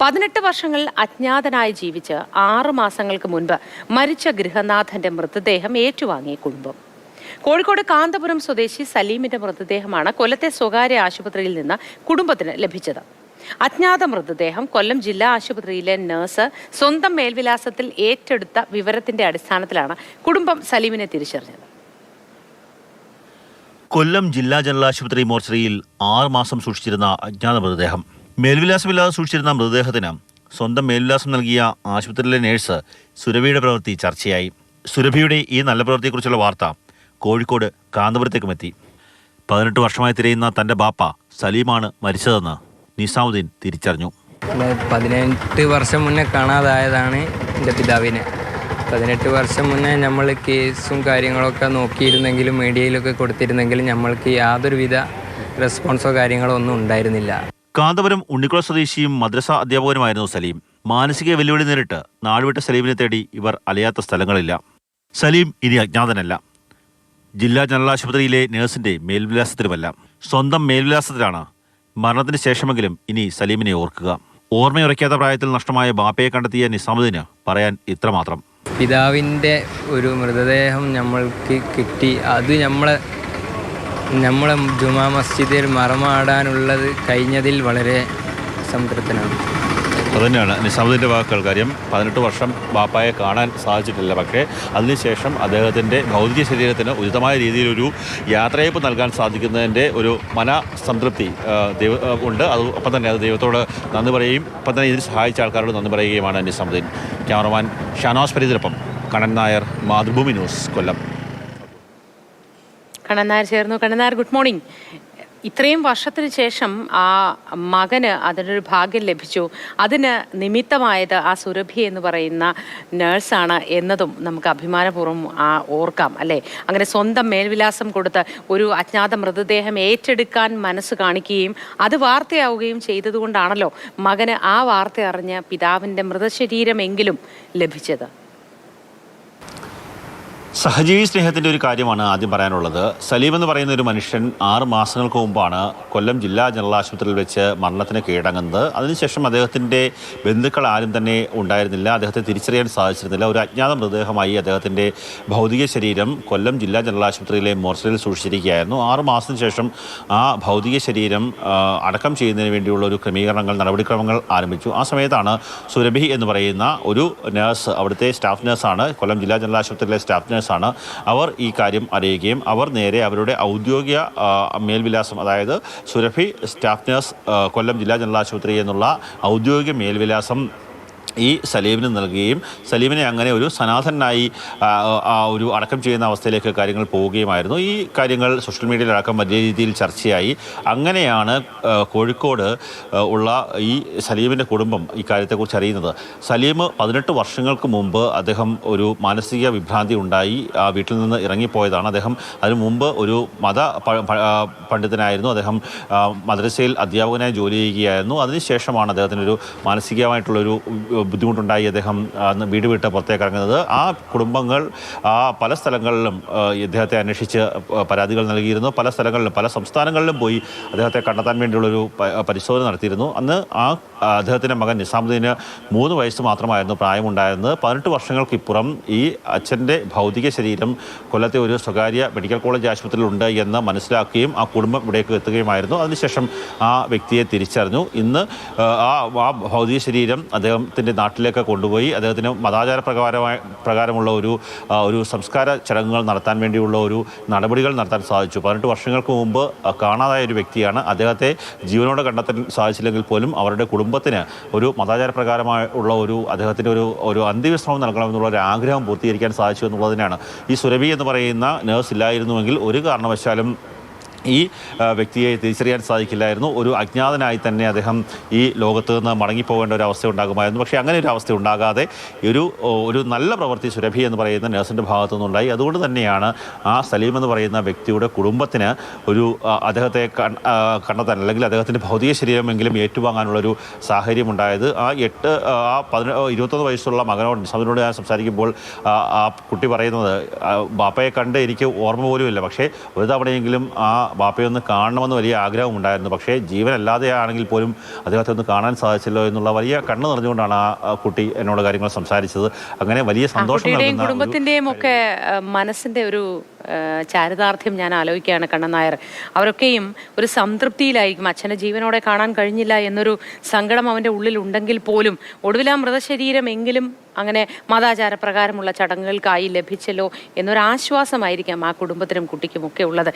പതിനെട്ട് വർഷങ്ങൾ അജ്ഞാതനായി ജീവിച്ച് ആറു മാസങ്ങൾക്ക് മുൻപ് മരിച്ച ഗൃഹനാഥന്റെ മൃതദേഹം ഏറ്റുവാങ്ങിയ കുടുംബം. കോഴിക്കോട് കാന്തപുരം സ്വദേശി സലീമിന്റെ മൃതദേഹമാണ് കൊല്ലത്തെ സ്വകാര്യ ആശുപത്രിയിൽ നിന്ന് കുടുംബത്തിന് ലഭിച്ചത്. അജ്ഞാത മൃതദേഹം കൊല്ലം ജില്ലാ ആശുപത്രിയിലെ നഴ്സ് സ്വന്തം മേൽവിലാസത്തിൽ ഏറ്റെടുത്ത വിവരത്തിന്റെ അടിസ്ഥാനത്തിലാണ് കുടുംബം സലീമിനെ തിരിച്ചറിഞ്ഞത്. കൊല്ലം ജില്ലാ ജനറൽ ആശുപത്രി മോർച്ചറിയിൽ ആറ് മാസം സൂക്ഷിച്ചിരുന്ന അജ്ഞാത മൃതദേഹം മേൽവിലാസമില്ലാതെ സൂക്ഷിച്ചിരുന്ന മൃതദേഹത്തിന് സ്വന്തം മേൽവിലാസം നൽകിയ ആശുപത്രിയിലെ നേഴ്സ് സുരഭിയുടെ പ്രവൃത്തി ചർച്ചയായി. സുരഭിയുടെ ഈ നല്ല പ്രവൃത്തിയെക്കുറിച്ചുള്ള വാർത്ത കോഴിക്കോട് കാന്തപുരത്തേക്കും എത്തി പതിനെട്ട് വർഷമായി തിരയുന്ന തന്റെ ബാപ്പ സലീമാണ് മരിച്ചതെന്ന് നിസാമുദ്ദീൻ തിരിച്ചറിഞ്ഞു. പതിനെട്ട് വർഷം മുന്നേ കാണാതായതാണ് എന്റെ പിതാവിനെ. പതിനെട്ട് വർഷം മുന്നേ നമ്മൾ കേസും കാര്യങ്ങളൊക്കെ നോക്കിയിരുന്നെങ്കിലും മീഡിയയിലൊക്കെ കൊടുത്തിരുന്നെങ്കിലും നമ്മൾക്ക് യാതൊരുവിധ റെസ്പോൺസോ കാര്യങ്ങളോ ഒന്നും ഉണ്ടായിരുന്നില്ല. കാന്തപുരം ഉണ്ണിക്കുള സ്വദേശിയും മദ്രസ അധ്യാപകനുമായിരുന്നു സലീം. മാനസിക വെല്ലുവിളി നേരിട്ട് നാടുവിട്ട സലീമിനെ തേടി ഇവർ അലയാത്ത സ്ഥലങ്ങളില്ല. സലീം ഇനി അജ്ഞാതനല്ല. ജില്ലാ ജനറൽ ആശുപത്രിയിലെ നഴ്സിന്റെ മേൽവിലാസത്തിലുമല്ല. സ്വന്തം മേൽവിലാസത്തിലാണ് മരണത്തിന് ശേഷമെങ്കിലും ഇനി സലീമിനെ ഓർക്കുക. ഓർമ്മയുറയ്ക്കാത്ത പ്രായത്തിൽ നഷ്ടമായ ബാപ്പയെ കണ്ടെത്തിയ നിസാമുദ്ദീന് പറയാൻ ഇത്രമാത്രം. പിതാവിന്റെ ഒരു മൃതദേഹം നമ്മൾക്ക് കിട്ടി. അത് നമ്മളെ നമ്മളെ ജുമാ മസ്ജിദിൽ മറമാടാനുള്ളത് കഴിഞ്ഞതിൽ വളരെ സംതൃപ്തനാണ്. അതുതന്നെയാണ്. നിസാമുദ്ദീന്റെ വാക്കുകൾ കാര്യം പതിനെട്ട് വർഷം ബാപ്പായെ കാണാൻ സാധിച്ചിട്ടില്ല. പക്ഷേ അതിനുശേഷം അദ്ദേഹത്തിന്റെ ഭൗതിക ശരീരത്തിന് ഉചിതമായ രീതിയിലൊരു യാത്രയപ്പ് നൽകാൻ സാധിക്കുന്നതിന്റെ ഒരു മന സംതൃപ്തി ദൈവ ഉണ്ട്. അത് ഒപ്പം തന്നെ അത് ദൈവത്തോട് നന്ദി പറയുകയും ഒപ്പം തന്നെ ഇതിന് സഹായിച്ച ആൾക്കാരോട് നന്ദി പറയുകയുമാണ് നിസാമുദ്ദീൻ. ക്യാമറമാൻ ഷാനോസ് ഫരീദിനൊപ്പം കണ്ണൻ നായർ മാതൃഭൂമി ന്യൂസ് കൊല്ലം. കണ്ണൻ നായർ ചേർന്നു. കണ്ണനാർ ഗുഡ് മോർണിംഗ്. ഇത്രയും വർഷത്തിന് ശേഷം ആ മകന് അതിനൊരു ഭാഗ്യം ലഭിച്ചു. അതിന് നിമിത്തമായത് ആ സുരഭി എന്ന് പറയുന്ന നേഴ്സാണ് എന്നതും നമുക്ക് അഭിമാനപൂർവം ആ ഓർക്കാം അല്ലേ? അങ്ങനെ സ്വന്തം മേൽവിലാസം കൊടുത്ത് ഒരു അജ്ഞാത മൃതദേഹം ഏറ്റെടുക്കാൻ മനസ്സ് കാണിക്കുകയും അത് വാർത്തയാവുകയും ചെയ്തതുകൊണ്ടാണല്ലോ മകന് ആ വാർത്ത അറിഞ്ഞ് പിതാവിന്റെ മൃതശരീരമെങ്കിലും ലഭിച്ചത്. സഹജീവി സ്നേഹത്തിന്റെ ഒരു കാര്യമാണ് ആദ്യം പറയാനുള്ളത്. സലീം എന്ന് പറയുന്ന ഒരു മനുഷ്യൻ ആറ് മാസങ്ങൾക്ക് മുമ്പാണ് കൊല്ലം ജില്ലാ ജനറൽ ആശുപത്രിയിൽ വെച്ച് മരണത്തിന് കീഴടങ്ങുന്നത്. അതിനുശേഷം അദ്ദേഹത്തിന്റെ ബന്ധുക്കൾ ആരും തന്നെ ഉണ്ടായിരുന്നില്ല. അദ്ദേഹത്തെ തിരിച്ചറിയാൻ സാധിച്ചിരുന്നില്ല. ഒരു അജ്ഞാത മൃതദേഹമായി അദ്ദേഹത്തിന്റെ ഭൗതിക ശരീരം കൊല്ലം ജില്ലാ ജനറൽ ആശുപത്രിയിലെ മോർച്ചറിയിൽ സൂക്ഷിച്ചിരിക്കുകയായിരുന്നു. ആറ് മാസത്തിന് ശേഷം ആ ഭൗതിക ശരീരം അടക്കം ചെയ്യുന്നതിന് വേണ്ടിയുള്ള ഒരു ക്രമീകരണങ്ങൾ നടപടിക്രമങ്ങൾ ആരംഭിച്ചു. ആ സമയത്താണ് സുരഭി എന്ന് പറയുന്ന ഒരു നേഴ്സ് അവിടുത്തെ സ്റ്റാഫ് നേഴ്സാണ് കൊല്ലം ജില്ലാ ജനറൽ ആശുപത്രിയിലെ സ്റ്റാഫ് നഴ്സാണ് അവർ ഈ കാര്യം അറിയുകയും അവർ നേരെ അവരുടെ ഔദ്യോഗിക മേൽവിലാസം അതായത് സുരഭി സ്റ്റാഫ് നഴ്സ് കൊല്ലം ജില്ലാ ജനറൽ ആശുപത്രി എന്നുള്ള ഔദ്യോഗിക മേൽവിലാസം ഈ സലീമിന് നൽകുകയും സലീമിനെ അങ്ങനെ ഒരു സനാതനായി ആ, ഒരു അടക്കം ചെയ്യുന്ന അവസ്ഥയിലേക്ക് കാര്യങ്ങൾ പോവുകയുമായിരുന്നു. ഈ കാര്യങ്ങൾ സോഷ്യൽ മീഡിയയിൽ അടക്കം വലിയ രീതിയിൽ ചർച്ചയായി. അങ്ങനെയാണ് കോഴിക്കോട് ഉള്ള ഈ സലീമിന്റെ കുടുംബം ഈ കാര്യത്തെക്കുറിച്ച് അറിയുന്നത്. സലീം പതിനെട്ട് വർഷങ്ങൾക്ക് മുമ്പ് അദ്ദേഹം ഒരു മാനസിക വിഭ്രാന്തി ഉണ്ടായി. ആ വീട്ടിൽ നിന്ന് ഇറങ്ങിപ്പോയതാണ്. അദ്ദേഹം അതിനു മുമ്പ് ഒരു മത പണ്ഡിതനായിരുന്നു. അദ്ദേഹം മദ്രസയിൽ അധ്യാപകനായി ജോലി ചെയ്യുകയായിരുന്നു. അതിനുശേഷമാണ് അദ്ദേഹത്തിന് ഒരു മാനസികമായിട്ടുള്ളൊരു ബുദ്ധിമുട്ടുണ്ടായി അദ്ദേഹം അന്ന് വീട് വിട്ട് പുറത്തേക്ക് ഇറങ്ങുന്നത്. ആ കുടുംബങ്ങൾ ആ പല സ്ഥലങ്ങളിലും ഇദ്ദേഹത്തെ അന്വേഷിച്ച് പരാതികൾ നൽകിയിരുന്നു. പല സ്ഥലങ്ങളിലും പല സംസ്ഥാനങ്ങളിലും പോയി അദ്ദേഹത്തെ കണ്ടെത്താൻ വേണ്ടിയുള്ളൊരു പരിശോധന നടത്തിയിരുന്നു. അന്ന് ആ അദ്ദേഹത്തിന്റെ മകൻ നിസാമുദ്ദീന് മൂന്ന് വയസ്സ് മാത്രമായിരുന്നു പ്രായമുണ്ടായിരുന്നത്. പതിനെട്ട് വർഷങ്ങൾക്കിപ്പുറം ഈ അച്ഛന്റെ ഭൗതിക ശരീരം കൊല്ലത്തെ ഒരു സ്വകാര്യ മെഡിക്കൽ കോളേജ് ആശുപത്രിയിലുണ്ട് എന്ന് മനസ്സിലാക്കുകയും ആ കുടുംബം ഇവിടേക്ക് എത്തുകയുമായിരുന്നു. അതിനുശേഷം ആ വ്യക്തിയെ തിരിച്ചറിഞ്ഞു. ഇന്ന് ആ ഭൗതിക ശരീരം അദ്ദേഹത്തിന്റെ നാട്ടിലേക്ക് കൊണ്ടുപോയി അദ്ദേഹത്തിന് മതാചാര പ്രകാരമായ പ്രകാരമുള്ള ഒരു ഒരു സംസ്കാര ചടങ്ങുകൾ നടത്താൻ വേണ്ടിയുള്ള ഒരു നടപടികൾ നടത്താൻ സാധിച്ചു. പതിനെട്ട് വർഷങ്ങൾക്ക് മുമ്പ് കാണാതായ ഒരു വ്യക്തിയാണ്. അദ്ദേഹത്തെ ജീവനോടെ കണ്ടെത്താൻ സാധിച്ചില്ലെങ്കിൽ പോലും അവരുടെ കുടുംബത്തിന് ഒരു മതാചാര പ്രകാരമായ ഉള്ള ഒരു അദ്ദേഹത്തിന്റെ ഒരു ഒരു അന്ത്യവിശ്രമം നൽകണമെന്നുള്ള ഒരു ആഗ്രഹം പൂർത്തീകരിക്കാൻ സാധിച്ചു എന്നുള്ളതിനാണ്. ഈ സുരഭി എന്ന് പറയുന്ന നേഴ്സ് ഇല്ലായിരുന്നുവെങ്കിൽ ഒരു കാരണവശാലും ഈ വ്യക്തിയെ തിരിച്ചറിയാൻ സാധിക്കില്ലായിരുന്നു. ഒരു അജ്ഞാതനായി തന്നെ അദ്ദേഹം ഈ ലോകത്ത് നിന്ന് മടങ്ങിപ്പോകേണ്ട ഒരു അവസ്ഥ ഉണ്ടാകുമായിരുന്നു. പക്ഷേ അങ്ങനെ ഒരു അവസ്ഥ ഉണ്ടാകാതെ ഒരു ഒരു നല്ല പ്രവൃത്തി സുരഭി എന്ന് പറയുന്ന നഴ്സിന്റെ ഭാഗത്തു നിന്നുണ്ടായി. അതുകൊണ്ട് തന്നെയാണ് ആ സലീം എന്ന് പറയുന്ന വ്യക്തിയുടെ കുടുംബത്തിന് ഒരു അദ്ദേഹത്തെ കണ്ടെത്താൻ അല്ലെങ്കിൽ അദ്ദേഹത്തിന്റെ ഭൗതിക ശരീരമെങ്കിലും ഏറ്റുവാങ്ങാനുള്ളൊരു സാഹചര്യം ഉണ്ടായത് ആ എട്ട് ആ, പതിന ഇരുപത്തൊന്ന് വയസ്സുള്ള മകനോട് സമനോട് ഞാൻ സംസാരിക്കുമ്പോൾ ആ കുട്ടി പറയുന്നത് ബാപ്പയെ കണ്ട് എനിക്ക് ഓർമ്മ പോലുമില്ല. പക്ഷേ ഒരു തവണയെങ്കിലും ആ ബാപ്പയെ ഒന്ന് കാണണമെന്ന് വലിയ ആഗ്രഹം ഉണ്ടായിരുന്നു. പക്ഷേ ജീവനല്ലാതെ ആണെങ്കിൽ പോലും അദ്ദേഹത്തെ ഒന്ന് കാണാൻ സാധിച്ചല്ലോ എന്നുള്ള വലിയ കണ്ണ് നിറഞ്ഞുകൊണ്ടാണ് ആ കുട്ടി എന്നോട് കാര്യങ്ങൾ സംസാരിച്ചത്. അങ്ങനെ വലിയ സന്തോഷം നൽകുന്ന കുടുംബത്തിന്റെയും ഒക്കെ മനസ്സിന്റെ ഒരു ചാരിതാർത്ഥ്യം ഞാൻ ആലോചിക്കുകയാണ് കണ്ണൻ നായർ. അവരൊക്കെയും ഒരു സംതൃപ്തിയിലായിരിക്കും. അച്ഛനെ ജീവനോടെ കാണാൻ കഴിഞ്ഞില്ല എന്നൊരു സങ്കടം അവന്റെ ഉള്ളിൽ ഉണ്ടെങ്കിൽ പോലും ഒടുവിൽ ആ മൃതശരീരം എങ്കിലും അങ്ങനെ മതാചാരപ്രകാരമുള്ള ചടങ്ങുകൾക്കായി ലഭിച്ചല്ലോ എന്നൊരു ആശ്വാസമായിരിക്കാം ആ കുടുംബത്തിനും കുട്ടിക്കും ഒക്കെ ഉള്ളത്.